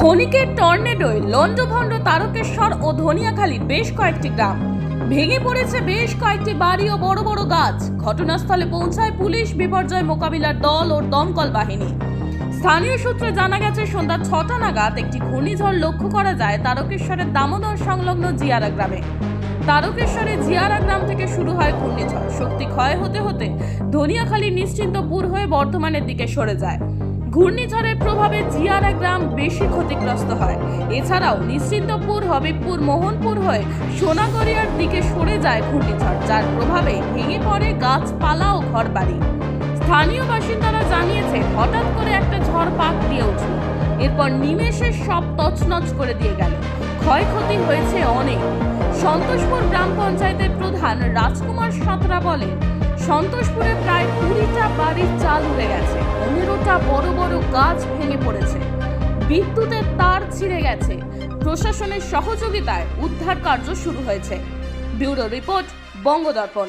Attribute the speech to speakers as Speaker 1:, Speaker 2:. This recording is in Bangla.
Speaker 1: ক্ষণিকের টর্নেডোয় লণ্ডভণ্ড তারকেশ্বর ও ধনিয়াখালীর বেশ কয়েকটি গ্রাম। ভেঙে পড়েছে বেশ কয়েকটি বাড়ি ও বড় বড় গাছ। ঘটনাস্থলে পৌঁছায় পুলিশ বিপর্যয় মোকাবিলার দল ও দমকল বাহিনী। স্থানীয় সূত্রে জানা গেছে, সন্ধ্যা ছটা নাগাদ একটি ঘূর্ণিঝড় লক্ষ্য করা যায় তারকেশ্বরের দামোদর সংলগ্ন জিয়ারা গ্রামে। তারকেশ্বরে জিয়ারা গ্রাম থেকে শুরু হয় ঘূর্ণিঝড়। শক্তি ক্ষয় হতে হতে ধনিয়াখালী নিশ্চিন্তপুর হয়ে বর্ধমানের দিকে সরে যায়। ঘূর্ণিঝড়ের প্রভাবে জিয়ারা গ্রাম বেশি ক্ষতিগ্রস্ত হয়। এছাড়াও নিশ্চিন্তপুর, হবিবপুর, মোহনপুর হয়ে সোনাগড়িয়ার দিকে সরে যায় ঘূর্ণিঝড়, যার প্রভাবে ভেঙে পড়ে গাছপালা ও ঘরবাড়ি। স্থানীয় বাসিন্দারা জানিয়েছে হঠাৎ করে একটা ঝড় পাক দিয়ে উঠল। এরপর নিমেষে সব তছনছ করে দিয়ে গেল। ক্ষয়ক্ষতি হয়েছে অনেক। সন্তোষপুর গ্রাম পঞ্চায়েতের প্রধান রাজকুমার সাঁতরা বলেন সন্তোষপুরে প্রায় কুড়িটা বাড়ির চাল উড়ে গেছে। পনেরোটা বড় বড় গাছ ভেঙে পড়েছে। বিদ্যুতের তার ছিঁড়ে গেছে। প্রশাসনের সহযোগিতায় উদ্ধার কার্য শুরু হয়েছে। Bureau report Bangadarpan.